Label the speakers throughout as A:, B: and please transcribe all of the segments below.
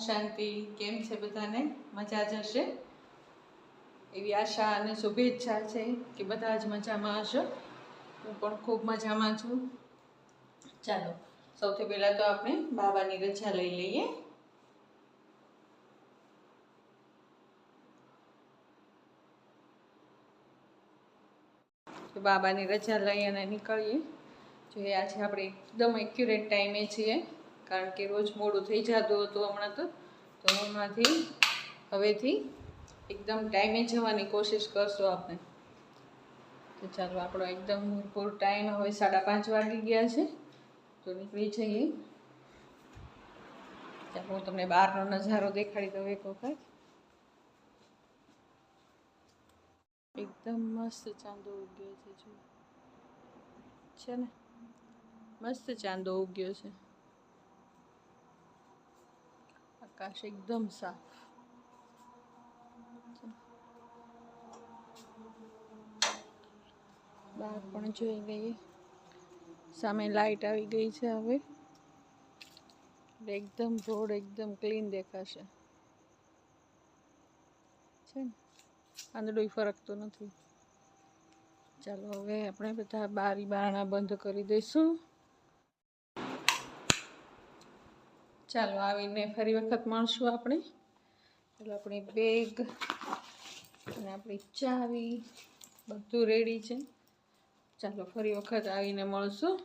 A: શાંતિ. કેમ છે બધાને? મજા જ હશે? એવી આશા અને શુભેચ્છા છે કે બધા જ મજામાં હશો. હું પણ ખૂબ મજામાં છું. ચાલો, સૌથી પહેલાં તો આપણે બાબાની રજા લઈ લઈએ. તો બાબાની રજા લઈ અને નીકળીએ. જોઈએ, આજે આપણે એકદમ એક્યુરેટ ટાઈમે છીએ. કારણ કે રોજ મોડું થઈ જતું હતું હમણાં તો. તો હમણાંથી હવેથી એકદમ ટાઈમે જવાની કોશિશ કરશું આપણે. તો ચાલો, આપણો એકદમ ભરપૂર ટાઈમ હવે સાડા પાંચ વાગી ગયા છે. તો નીકળી જઈએ. ચાલો, હું તમને બહારનો નજારો દેખાડી દઉં એક વખત. એકદમ મસ્ત ચાંદો ઉગ્યો છે જો છે ને? મસ્ત ચાંદો ઉગ્યો છે. આકાશ એકદમ સાફ. બહાર પણ જોઈ ગઈ સામે લાઈટ આવી ગઈ છે હવે. એકદમ રોડ એકદમ ક્લીન દેખાશે. છે ને? આંધળું તો નથી. ચાલો હવે આપણે બધા બારી બારણા બંધ કરી દઈશું. ચાલો, આવીને ફરી વખત મળશું આપણે. ચાલો, આપણી બેગ અને આપણી ચાવી બધું રેડી છે. ચાલો, ફરી વખત આવીને મળશું.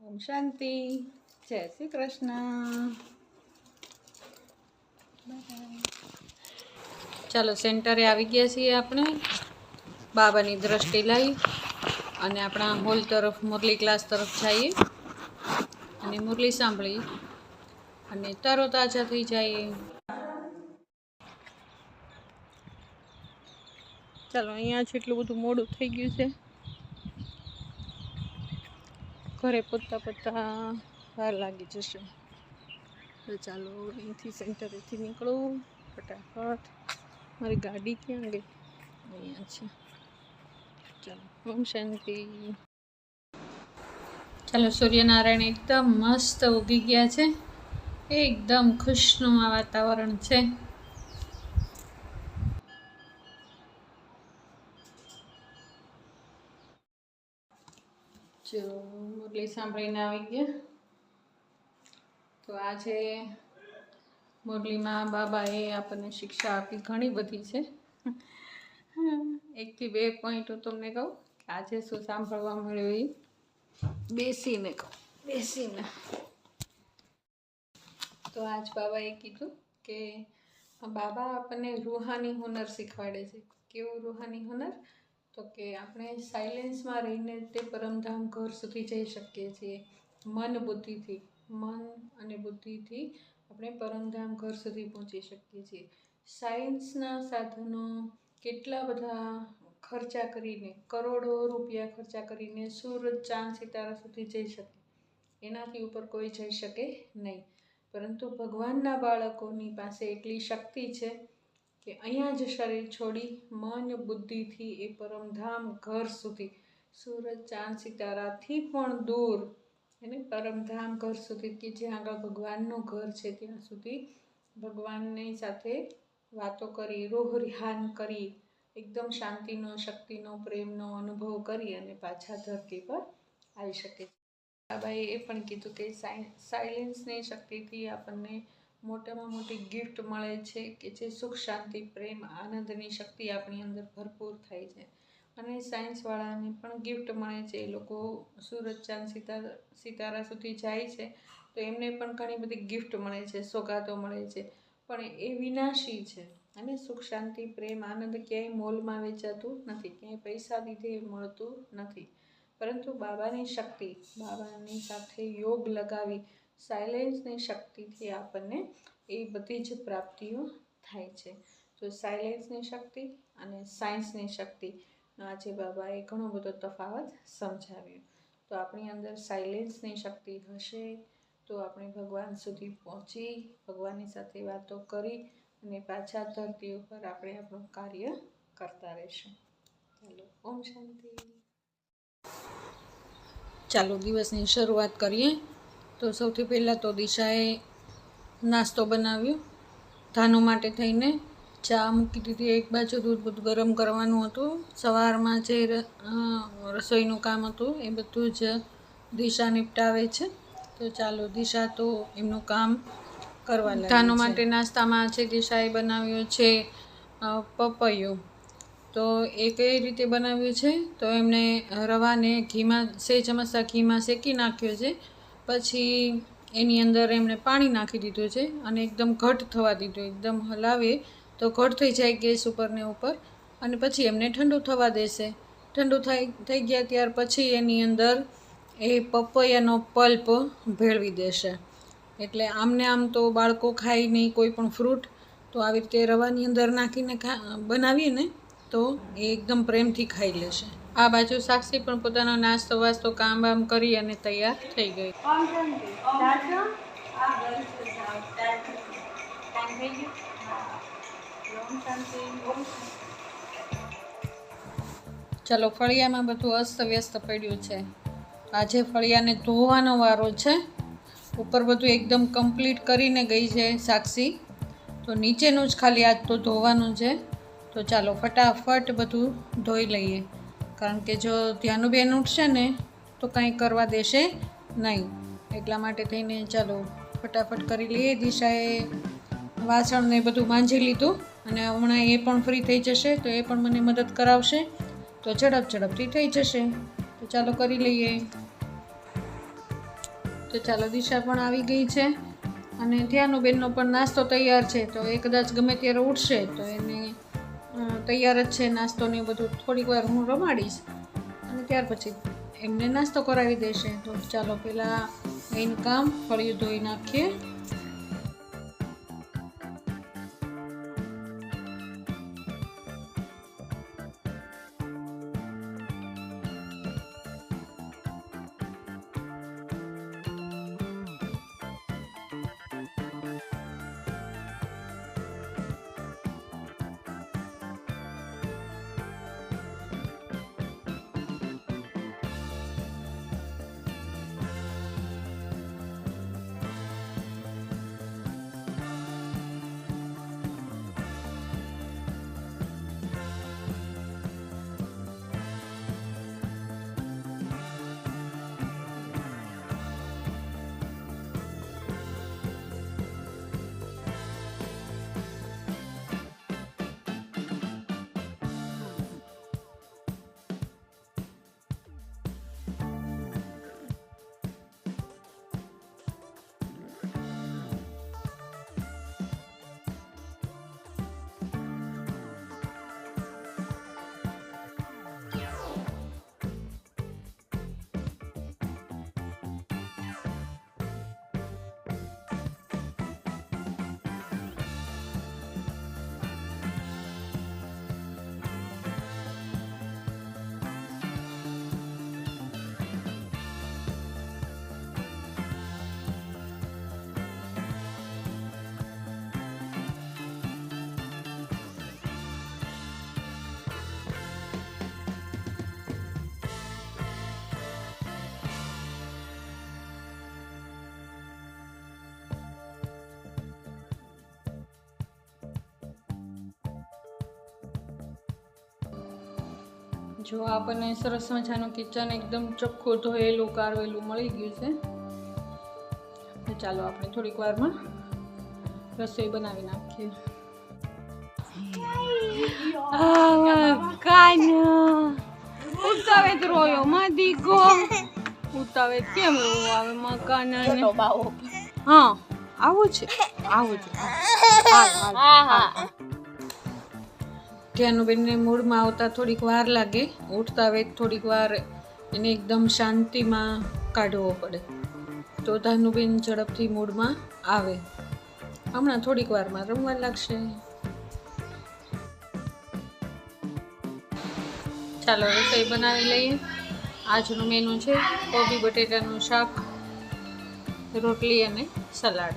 A: ઓમ શાંતિ. જય શ્રી કૃષ્ણ. ચાલો, સેન્ટરે આવી ગયા છીએ આપણે. બાબાની દ્રષ્ટિ લઈ અને આપણા હોલ તરફ, મુરલી ક્લાસ તરફ જઈએ. અને મુરલી સાંભળી અને તરોતાજા થઈ જાય. ચાલો, અહીંયા છે એટલું બધું મોડું થઈ ગયું છે. ઘરે પોતા પોતા વાર લાગી જશે. તો ચાલો, અહીંથી સેન્ટરેથી નીકળું. ફટાફટ. મારી ગાડી ક્યાં ગઈ? અહીંયા છે. ચાલો, ઓમ શાંતિ. ચાલો, સૂર્યનારાયણ એકદમ મસ્ત ઉગી ગયા છે. એકદમ ખુશનુમા વાતાવરણ છે. જો મુરલી સાંભળીને આવી ગયા. તો આજે મુરલીમાં બાબાએ આપણને શિક્ષા આપી ઘણી બધી છે. એકથી બે પોઈન્ટ હું તમને કહું આજે શું સાંભળવા મળ્યું એ બેસીને કહું. બેસીને. તો આજ બાબાએ કીધું કે બાબા આપણને રૂહાની હુનર શીખવાડે છે. કેવું રૂહાની હુનર? તો કે આપણે સાયલેન્સમાં રહીને તે પરમધામ ઘર સુધી જઈ શકીએ છીએ. મન બુદ્ધિથી, મન અને બુદ્ધિથી આપણે પરમધામ ઘર સુધી પહોંચી શકીએ છીએ. સાયન્સના સાધનો કેટલા બધા ખર્ચા કરીને, કરોડો રૂપિયા ખર્ચા કરીને સૂરજ ચાંદ સિતારા સુધી જઈ શકે એનાથી ઉપર કોઈ જઈ શકે નહીં. પરંતુ ભગવાનના બાળકોની પાસે એટલી શક્તિ છે કે અહીંયા જ શરીર છોડી મન, બુદ્ધિથી એ પરમધામ ઘર સુધી સૂરજ ચાંદ, સિતારાથી પણ દૂર, એને પરમધામ ઘર સુધી કે જ્યાં આગળ ભગવાનનું ઘર છે ત્યાં સુધી ભગવાનની સાથે વાતો કરી, રોહ રિહાન કરી, એકદમ શાંતિનો, શક્તિનો, પ્રેમનો અનુભવ કરી અને પાછા ધરતી પર આવી શકે છે. બાબાએ એ પણ કીધું કે સાયલેન્સની શક્તિથી આપણને મોટામાં મોટી ગિફ્ટ મળે છે કે જે સુખ, શાંતિ, પ્રેમ, આનંદની શક્તિ આપણી અંદર ભરપૂર થાય છે. અને સાયન્સવાળાને પણ ગિફ્ટ મળે છે. એ લોકો સુરત ચાંદ સિતારા સિતારા સુધી જાય છે. તો એમને પણ ઘણી બધી ગિફ્ટ મળે છે. સોગાતો મળે છે. પણ એ વિનાશી છે. અને સુખ, શાંતિ, પ્રેમ, આનંદ ક્યાંય મોલમાં વેચાતું નથી. ક્યાંય પૈસા લીધે મળતું નથી. પરંતુ બાબાની શક્તિ, બાબાની સાથે યોગ લગાવી સાયલેન્સની શક્તિથી આપણને એ બધી જ પ્રાપ્તિઓ થાય છે. તો સાયલેન્સની શક્તિ અને સાયન્સની શક્તિ આજે બાબાએ ઘણો બધો તફાવત સમજાવ્યો. તો આપણી અંદર સાયલેન્સની શક્તિ હશે, તો આપણે ભગવાન સુધી પહોંચી, ભગવાનની સાથે વાતો કરી અને પાછા ધરતી ઉપર આપણે આપણું કાર્ય કરતા રહીશું. ચાલો, ઓમ શાંતિ. ચાલો દિવસની શરૂઆત કરીએ. તો સૌથી પહેલાં તો દિશાએ નાસ્તો બનાવ્યો. ધાનો માટે થઈને ચા મૂકી દીધી. એક બાજુ દૂધ બધું ગરમ કરવાનું હતું. સવારમાં જે રસોઈનું કામ હતું એ બધું જ દિશા નિપટાવે છે. તો ચાલો દિશા તો એમનું કામ કરવા ધાનો માટે નાસ્તામાં છે દિશાએ બનાવ્યો છે પપૈયું પપૈયો. તો એ કઈ રીતે બનાવ્યું છે? તો એમણે રવાને ઘીમાં સે ચમચા ઘીમાં શેકી નાખ્યો છે. પછી એની અંદર એમણે પાણી નાખી દીધું છે અને એકદમ ઘટ થવા દીધું, એકદમ હલાવે તો ઘટ થઈ જાય ગેસ ઉપરને ઉપર અને પછી એમને ઠંડુ થવા દેશે. ઠંડુ થઈ થઈ ગયા ત્યાર પછી એની અંદર એ પપૈયાનો પલ્પ ભેળવી દેશે. એટલે આમને આમ તો બાળકો ખાય નહીં કોઈ પણ ફ્રૂટ, તો આવી રીતે રવાની અંદર નાખીને ખા, બનાવીએ ને તો એ એકદમ પ્રેમથી ખાઈ લેશે આ બાજુ સાક્ષી પણ પોતાનો નાસ્તો વાસ્તો કામ બામ કરી અને તૈયાર થઈ ગઈ. ચાલો, ફળિયામાં બધું અસ્તવ્યસ્ત પડ્યું છે. આજે ફળિયાને ધોવાનો વારો છે. ઉપર બધું એકદમ કમ્પ્લીટ કરીને ગઈ છે સાક્ષી. તો નીચેનું જ ખાલી આજ તો ધોવાનું છે. તો ચાલો ફટાફટ બધું ધોઈ લઈએ. કારણ કે જો ધ્યાનુબેન ઉઠશે ને, તો કંઈ કરવા દેશે નહીં. એટલા માટે થઈને ચાલો ફટાફટ કરી લઈએ. દિશાએ વાસણને બધું માંજી લીધું અને હમણાં એ પણ ફ્રી થઈ જશે, તો એ પણ મને મદદ કરાવશે. તો ઝડપ ઝડપથી થઈ જશે. તો ચાલો કરી લઈએ. તો ચાલો દિશા પણ આવી ગઈ છે અને ત્યાંનું બેનનો પણ નાસ્તો તૈયાર છે. તો એ કદાચ ગમે ત્યારે ઉઠશે, તો એને તૈયાર જ છે નાસ્તો ને બધું. થોડીક વાર હું રમાડીશ અને ત્યાર પછી એમને નાસ્તો કરાવી દેશે. તો ચાલો પહેલાં એનું કામ ફળિયું ધોઈ નાખીએ. જો આપણને સરસ મજાનું કિચન એકદમ ચોખ્ખું ધોયેલું કારવેલું મળી ગયું છે. તો ચાલો આપણે થોડીક વારમાં રસોઈ બનાવી નાખીએ. ઉતાવે રોયો માં દીકો ઉતાવે કેમ રોવું આવે મકાન હા આવું છે આવું છે. હા હા. ધ્યાનુબેનને મૂડમાં આવતા થોડીક વાર લાગે. ઉઠતા વેત થોડીક વાર એને એકદમ શાંતિમાં કાઢવો પડે. તો ધાનુબેન ઝડપથી મૂડમાં આવે. હમણાં થોડીક વારમાં રમવા લાગશે. ચાલો, રસોઈ બનાવી લઈએ. આજનું મેનુ છે કોબી બટેટાનું શાક, રોટલી અને સલાડ.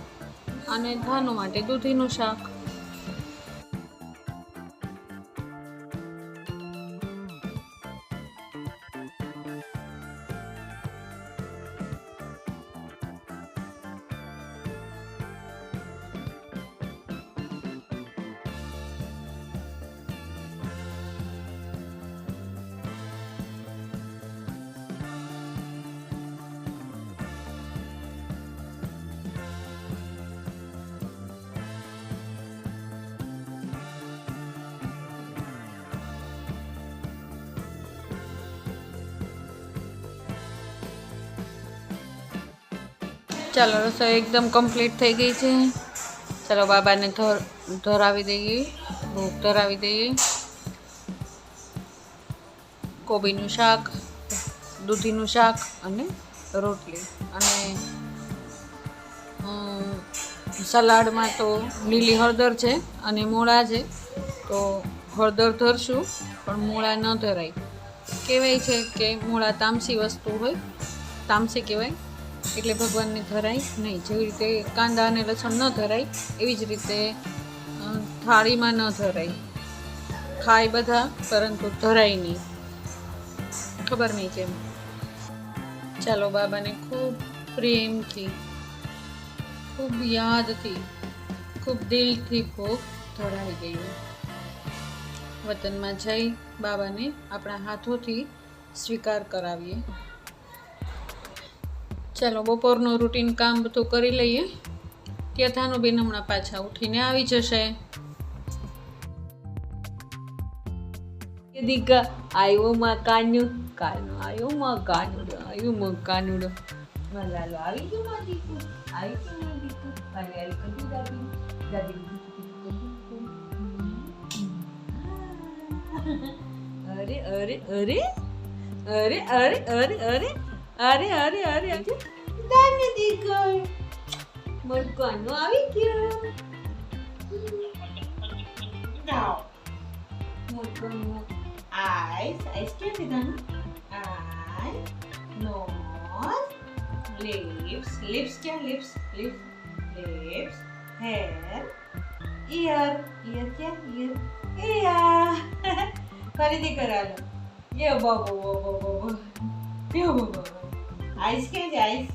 A: અને ધાનુ માટે દૂધીનું શાક. ચાલો, રસોઈ એકદમ કમ્પ્લીટ થઈ ગઈ છે. ચાલો, બાબાને ધર, ધરાવી દઈએ ભૂખ ધરાવી દઈએ. કોબીનું શાક, દૂધીનું શાક અને રોટલી. અને સલાડમાં તો લીલી હળદર છે અને મૂળા છે. તો હળદર ધરશું, પણ મૂળા ન ધરાય. કહેવાય છે કે મૂળા તામસી વસ્તુ હોય. તામસી કહેવાય. એટલે ભગવાનને ધરાય નહીં. જેવી રીતે કાંદા અને લસણ ન ધરાય, એવી જ રીતે થાળીમાં ન ધરાય. ખાય બધા, પરંતુ ધરાય નહીં. ખબર નહીં કેમ? ચાલો, બાબાને ખૂબ પ્રેમથી, ખૂબ યાદથી, ખૂબ દિલથી ભોગ ધરાઈ ગયું. વતનમાં જઈ બાબાને આપણા હાથોથી સ્વીકાર કરાવીએ. ચાલો બપોરનું રૂટીન કામ બધું કરી લઈએ. ત્યાં થાનું બેન હમણાં પાછા ઉઠીને આવી જશે. દીકા આવ્યો માં કાન્યુ કાનો આવ્યો માં કાનુડો આવ્યો માં કાનુડો. આવી ગયો અરે અરે અરે અરે અરે અરે અરે અરે અરે અરે અરે દાને દીકર મરકાનો આવી ગયો મરકાનો આઈસ આઈસ કેમ લીધાનું આઈ નોઝ lips lips ક્યાં lips lips lips hair ear ear ક્યાં ear ear ફરીથી કરાલો યો બાબો બાબો બાબો યો બાબો આઈસ ક્યાં છે આઈસ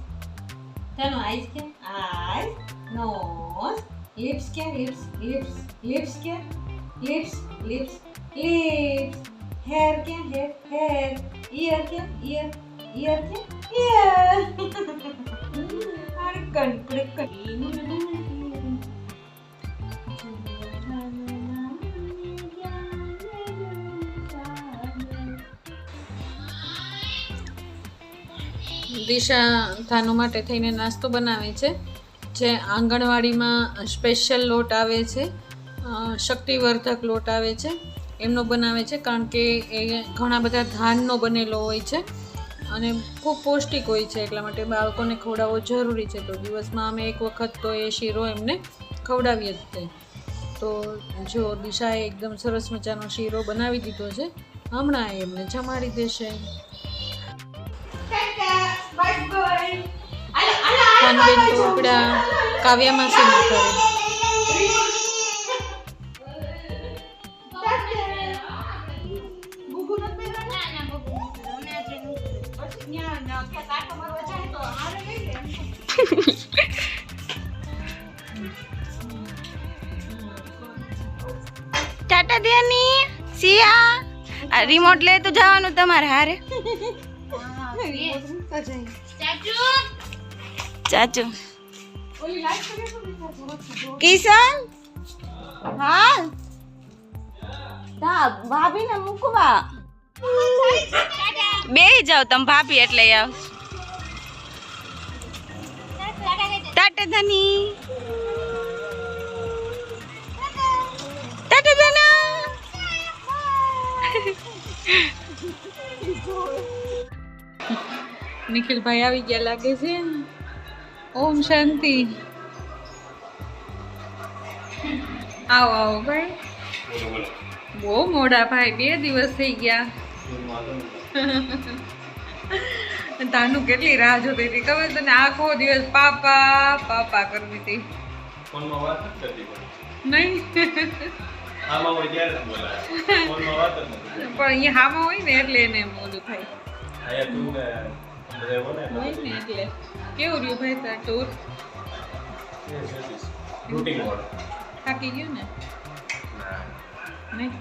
A: ચાલો આઈસ ક્યાં આઈસ નોઝ lips ક્યાં lips lips lips ક્યાં lips lips lips hair ક્યાં hair hair ear ક્યાં ear ear ક્યાં ear અરે કણકડ દિશા થાનુ માટે થઈને નાસ્તો બનાવે છે, જે આંગણવાડીમાં સ્પેશિયલ લોટ આવે છે શક્તિવર્ધક લોટ આવે છે, એમનો બનાવે છે, કારણ કે એ ઘણા બધા ધાનનો બનેલો હોય છે અને ખૂબ પૌષ્ટિક હોય છે, એટલા માટે બાળકોને ખવડાવવો જરૂરી છે. તો દિવસમાં અમે એક વખત તો એ શીરો એમને ખવડાવીએ જ તે. તો જો દિશાએ એકદમ સરસ મજાનો શીરો બનાવી દીધો છે, હમણાં એમને જમાડી દેશે. કાનબેન ચોપડા કાવ્યામાં શું કરે
B: ટાટા દિયાની સિયા રિમોટ લે તો જવાનું તમારે હારે. ચાચુ. કિશન? હા? તા ભાભી ને મૂકવા. બે જાવ તમે ભાભી એટલે આવ. ટાટા ધની. ટાટા ધના.
A: નિખિલભાઈ આવી ગયા લાગે છે. ઓમ શાંતિ. આવો આવો ભાઈ. બહુ મોડા ભાઈ બે દિવસ થઈ ગયા. તાનું કેટલી રાહ જોતી હતી ખબર તને? આખો દિવસ પાપા પાપા કરતી હતી. નહીં. પણ અહીંયા હામાં હોય ને એટલે એને ઓલું થાય.
C: અહીંયા તું ને બધા ને
A: હોય એટલે કેવું રહ્યું ભાઈ તાર ટૂર થાકી ગયું ને? નહીં?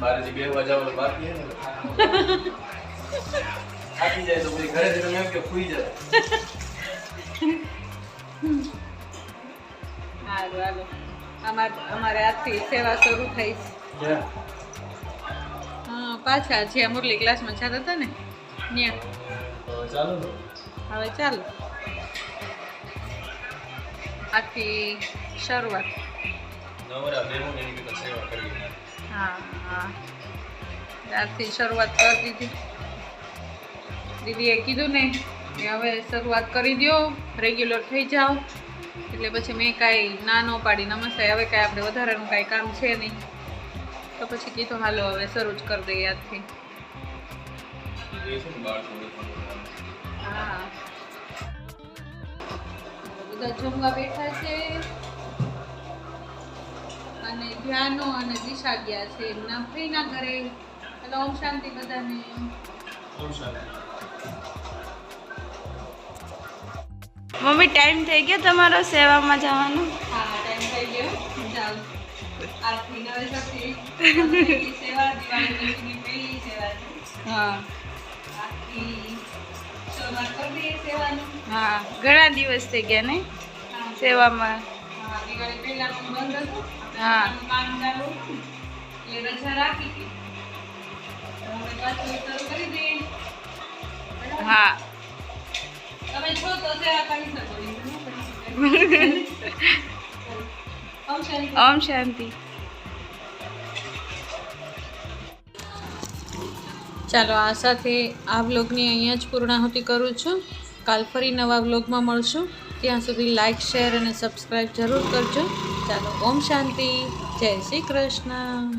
C: બાર હજી બે વાગ્યા બાકી હે ને થાકી જાય તો પછી ઘરે જઈને એમ કે સુઈ જાય.
A: સારું હાલો અમાર અમારે આજથી સેવા શરૂ થઈ. છે પાછા જ્યાં મુરલી ક્લાસમાં જતા હતા ને ત્યાં
C: હવે ચાલો
A: આથી શરૂઆત. હા હા. ત્યારથી શરૂઆત કરી દીધી. દીદીએ કીધું ને કે હવે શરૂઆત કરી દો રેગ્યુલર થઈ જાઓ. એટલે પછી મેં કાંઈ ના ન પાડી. નમસ્તે હવે કાંઈ આપણે વધારાનું કાંઈ કામ છે નહીં. તો પછી કીધું હાલો હવે શરૂ જ કરી દઈએ આજથી. હા. બધા જમવા બેઠા છે. અને ધ્યાનો અને દિશા ગયા છે. એમના ફ્રીના ઘરે. એટલે ઓમ શાંતિ બધાને.
B: મમ્મી ટાઈમ થઈ ગયો તમારો સેવામાં જવાનો?
A: હા ટાઈમ થઈ ગયો. જાઓ. આજથી નવેસરથી
B: હા ઘણા દિવસ થઈ ગયા ને સેવામાં
A: હા
B: હા.
A: તમે છો તો સેવા કરી શકો.
B: ઓમ શાંતિ
A: ચાલો, આ સાથે આ વ્લોગની અહીંયા જ પૂર્ણાહુતિ કરું છું. કાલ ફરી નવા વ્લોગમાં મળશું. ત્યાં સુધી લાઇક શેર અને સબસ્ક્રાઈબ જરૂર કરજો. ચાલો, ઓમ શાંતિ. જય શ્રી કૃષ્ણ.